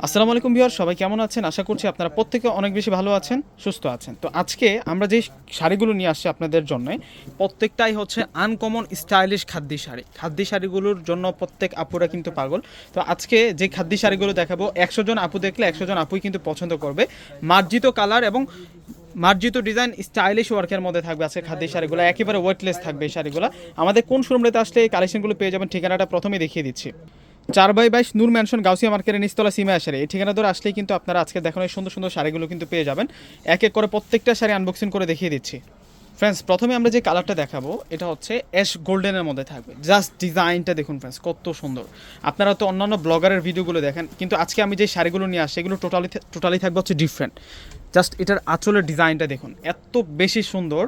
আসসালামু আলাইকুম ভিউয়ার সবাই কেমন আছেন? আশা করছি আপনারা প্রত্যেকে অনেক বেশি ভালো আছেন, সুস্থ আছেন। তো আজকে আমরা যে শাড়িগুলো নিয়ে আসছি আপনাদের জন্য, প্রত্যেকটাই হচ্ছে আনকমন স্টাইলিশ খাদ্যি শাড়ি। খাদ্যি শাড়িগুলোর জন্য প্রত্যেক আপুরা কিন্তু পাগল। তো আজকে যে খাদ্যি শাড়িগুলো দেখাবো, একশো জন আপু দেখলে একশো জন আপুই কিন্তু পছন্দ করবে। মার্জিত কালার এবং মার্জিত ডিজাইন স্টাইলিশ ওয়ার্কের মধ্যে থাকবে আজকে খাদ্য শাড়িগুলো। একেবারে ওয়েটলেস থাকবে এই শাড়িগুলো। আমাদের কোন শোরুমটাতে আসলে এই কালেকশনগুলো পেয়ে যাবেন ঠিকানাটা প্রথমেই দেখিয়ে দিচ্ছি। চার বাই বাইশ নূর ম্যানশন গাউসিয়া মার্কেটের নিচতলা সিমে আসারে এই ঠিকানা ধরে আসলেই কিন্তু আপনারা আজকে দেখানো এই সুন্দর সুন্দর শাড়িগুলো কিন্তু পেয়ে যাবেন। এক এক করে প্রত্যেকটা শাড়ি আনবক্সিং করে দেখিয়ে দিচ্ছি। ফ্রেন্ডস প্রথমে আমরা যে কালারটা দেখাবো, এটা হচ্ছে অ্যাশ গোল্ডেনের মধ্যে থাকবে। জাস্ট ডিজাইনটা দেখুন ফ্রেন্ডস কত সুন্দর। আপনারা তো অন্যান্য ব্লগারের ভিডিওগুলো দেখেন, কিন্তু আজকে আমি যে শাড়িগুলো নিয়ে আসছি, এগুলো টোটালি টোটালি থাকবে হচ্ছে ডিফারেন্ট জাস্ট এটার আঁচলের ডিজাইনটা দেখুন, এত বেশি সুন্দর।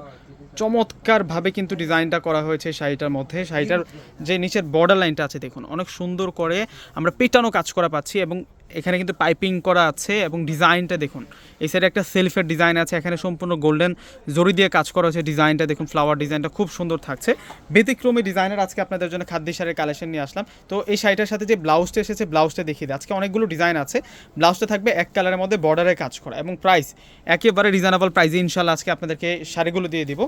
চমৎকারভাবে কিন্তু ডিজাইনটা করা হয়েছে শাড়িটার মধ্যে। শাড়িটার যে নিচের বর্ডার লাইনটা আছে, দেখুন, অনেক সুন্দর করে আমরা পেটানো কাজ করা পাচ্ছি এবং এখানে কিন্তু পাইপিং করা আছে এবং ডিজাইনটা দেখুন। এই সাইডে একটা সেলফের ডিজাইন আছে, এখানে সম্পূর্ণ গোল্ডেন জরি দিয়ে কাজ করা হয়েছে ডিজাইনটা। দেখুন ফ্লাওয়ার ডিজাইনটা খুব সুন্দর থাকছে। ব্যতিক্রমী ডিজাইনের আজকে আপনাদের জন্য খাদ্য শাড়ির কালেকশন নিয়ে আসলাম। তো এই শাড়িটার সাথে যে ব্লাউজটা এসেছে ব্লাউজটা দেখিয়ে দিই। আজকে অনেকগুলো ডিজাইন আছে। ব্লাউজটা থাকবে এক কালারের মধ্যে বর্ডারে কাজ করা এবং প্রাইস একেবারে রিজনেবল প্রাইসে ইনশাল্লাহ আজকে আপনাদেরকে শাড়িগুলো দিয়ে দিব।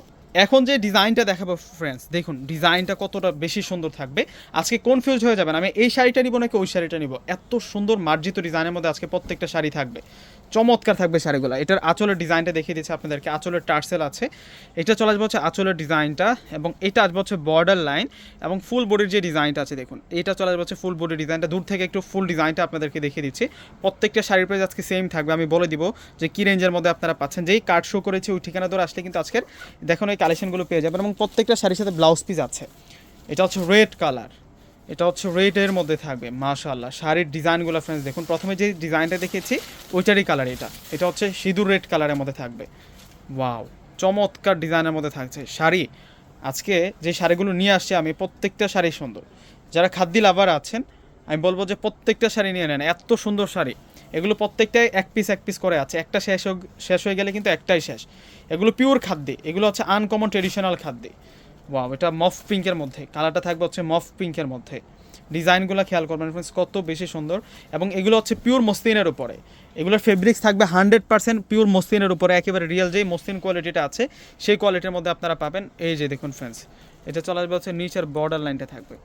এখন যে ডিজাইনটা দেখাবো ফ্রেন্ডস দেখুন, ডিজাইনটা কতটা বেশি সুন্দর থাকবে। আজকে কনফিউজ হয়ে যাবেন, আমি এই শাড়িটা নিব নাকি ওই শাড়িটা নিব? এত সুন্দর মার্জিত ডিজাইনের মধ্যে আজকে প্রত্যেকটা শাড়ি থাকবে। চমৎকার থাকবে শাড়িগুলো। এটার আঁচলের ডিজাইনটা দেখিয়ে দিচ্ছে আপনাদেরকে। আঁচলের টার্সেল আছে। এটা চলে আসবে হচ্ছে আঁচলের ডিজাইনটা এবং এটা আসবে হচ্ছে বর্ডার লাইন এবং ফুল বডির যে ডিজাইনটা আছে দেখুন, এটা চলে আসবে হচ্ছে ফুল বডির ডিজাইনটা। দূর থেকে একটু ফুল ডিজাইনটা আপনাদেরকে দেখিয়ে দিচ্ছি। প্রত্যেকটা শাড়ির প্রাইস আজকে সেম থাকবে। আমি বলে দিব যে কী রেঞ্জের মধ্যে আপনারা পাচ্ছেন। যেই কার্ড শো করেছি, ওই ঠিকানা ধরে আসলে কিন্তু আজকের দেখুন এই কালেকশনগুলো পেয়ে যাবেন এবং প্রত্যেকটা শাড়ির সাথে ব্লাউজ পিস আছে। এটা হচ্ছে রেড কালার এটা হচ্ছে রেডের মধ্যে থাকবে মাশাল্লাহ শাড়ির ডিজাইনগুলো ফ্রেন্ডস দেখুন, প্রথমে যে ডিজাইনটা দেখেছি ওইটারই কালার এটা। এটা হচ্ছে সিঁদুর রেড কালারের মধ্যে থাকবে। ওয়াও চমৎকার ডিজাইনের মধ্যে থাকছে শাড়ি। আজকে যে শাড়িগুলো নিয়ে আসছি আমি, প্রত্যেকটা শাড়ি সুন্দর। যারা খাদ্যি লাভার আছেন, আমি বলব যে প্রত্যেকটা শাড়ি নিয়ে নেন, এত সুন্দর শাড়ি। এগুলো প্রত্যেকটাই এক পিস এক পিস করে আছে। একটা শেষ শেষ হয়ে গেলে কিন্তু একটাই শেষ। এগুলো পিওর খাদ্যি। এগুলো হচ্ছে আনকমন ট্রেডিশনাল খাদ্যি। ওয়াও এটা মফ পিঙ্কের মধ্যে। কালারটা থাকবে হচ্ছে মফ পিঙ্কের মধ্যে। ডিজাইনগুলো খেয়াল করবেন ফ্রেন্ডস কত বেশি সুন্দর। এবং এগুলো হচ্ছে পিওর মসলিনের উপরে। এগুলোর ফেব্রিক্স থাকবে হান্ড্রেড পার্সেন্ট পিওর মসলিনের উপরে। একেবারে রিয়েল যেই মসলিন কোয়ালিটিটা আছে, সেই কোয়ালিটির মধ্যে আপনারা পাবেন। এই যে দেখুন ফ্রেন্ডস এটা চলে আসবে হচ্ছে নিচের বর্ডার লাইনটা থাকবে।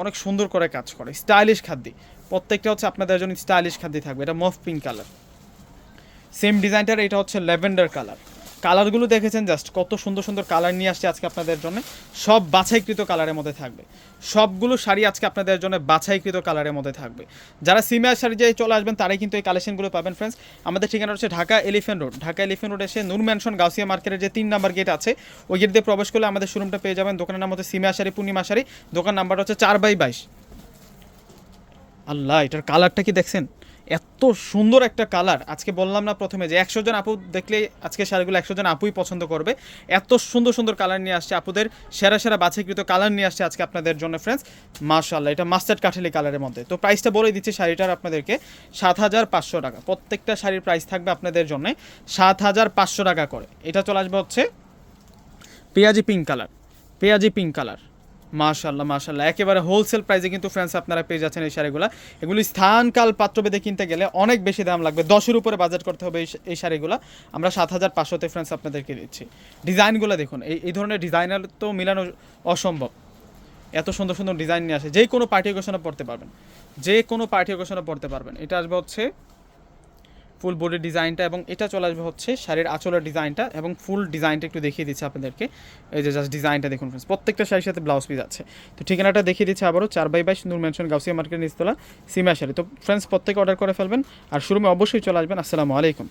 অনেক সুন্দর করে কাজ করে। স্টাইলিশ খাদ্যি। প্রত্যেকটা হচ্ছে আপনাদের জন্য স্টাইলিশ খাদ্যি থাকবে। এটা মফ পিঙ্ক কালার সেম ডিজাইনটার এটা হচ্ছে ল্যাভেন্ডার কালার কালারগুলো দেখেছেন, জাস্ট কত সুন্দর সুন্দর কালার নিয়ে আসছে আজকে আপনাদের জন্য। সব বাছাইকৃত কালারের মধ্যে থাকবে। সবগুলো শাড়ি আজকে আপনাদের জন্য বাছাইকৃত কালারের মধ্যে থাকবে। যারা সিমিয়ার শাড়ি যে চলে আসবেন, তারাই কিন্তু এই কালেকশনগুলো পাবেন ফ্রেন্ডস আমাদের ঠিকানা হচ্ছে Dhaka Elephant Road. Dhaka Elephant Road এসে নূর ম্যানশন, গাউসিয়া মার্কেটের যে তিন নাম্বার গেট আছে, ওই গেট দিয়ে প্রবেশ করলে আমাদের শোরুমটা পেয়ে যাবেন। দোকানের নাম হচ্ছে সিমিয়া শাড়ি, পূর্ণিমা শাড়ি। দোকান নাম্বারটা হচ্ছে চার বাই বাইশ। আল্লাহ, এটার কালারটা কি দেখছেন? এত সুন্দর একটা কালার আজকে বললাম না প্রথমে যে একশো জন আপু দেখলে আজকে শাড়িগুলো একশো জন আপুই পছন্দ করবে। এত সুন্দর সুন্দর কালার নিয়ে আসছে আপুদের, সেরা সেরা বাছাইকৃত কালার নিয়ে আসছে আজকে আপনাদের জন্য ফ্রেন্ডস মার্শাল্লাহ এটা মাস্টার্ড কাঠালি কালারের মধ্যে। তো প্রাইসটা বলে দিচ্ছি শাড়িটার আপনাদেরকে, সাত হাজার পাঁচশো টাকা। প্রত্যেকটা শাড়ির প্রাইস থাকবে আপনাদের জন্য সাত হাজার পাঁচশো টাকা করে। এটা চলে আসবে হচ্ছে পেঁয়াজি পিঙ্ক কালার পেঁয়াজি পিঙ্ক কালার মাশাল্লাহ মাশাল্লাহ একেবারে হোলসেল প্রাইসে কিন্তু ফ্রেন্ডস আপনারা পেয়ে যাচ্ছেন এই শাড়িগুলো। এগুলি স্থানকাল পাত্রভেদে কিনতে গেলে অনেক বেশি দাম লাগবে। দশের উপরে বাজেট করতে হবে এই শাড়িগুলো। আমরা সাত হাজার পাঁচশোতে ফ্রেন্ডস আপনাদেরকে দিচ্ছি। ডিজাইনগুলো দেখুন, এই এই ধরনের ডিজাইনার তো মিলানো অসম্ভব। এত সুন্দর সুন্দর ডিজাইন নিয়ে আসে। যে কোনো পার্টি ওকেশনে পড়তে পারবেন। যে কোনো পার্টি ওকেশনে পড়তে পারবেন। এটা আসবে হচ্ছে ফুল বডির ডিজাইনটা এবং এটা চলে আসবে হচ্ছে শাড়ির আঁচলের ডিজাইনটা এবং ফুল ডিজাইনটা একটু দেখিয়ে দিচ্ছে আপনাদেরকে। এই যে জাস্ট ডিজাইনটা দেখুন ফ্রেন্ডস প্রত্যেকটা শাড়ির সাথে ব্লাউজ পিস আছে। তো ঠিকানাটা দেখিয়ে দিচ্ছে আবারও, চার বাই বাইশ নূর মেনশন গাউসিয়া মার্কেট নিচতলা, সিমা শাড়ি। তো ফ্রেন্ডস প্রত্যেকে অর্ডার করে ফেলবেন আর শুরুমে অবশ্যই চলে আসবেন। আসসালামু আলাইকুম।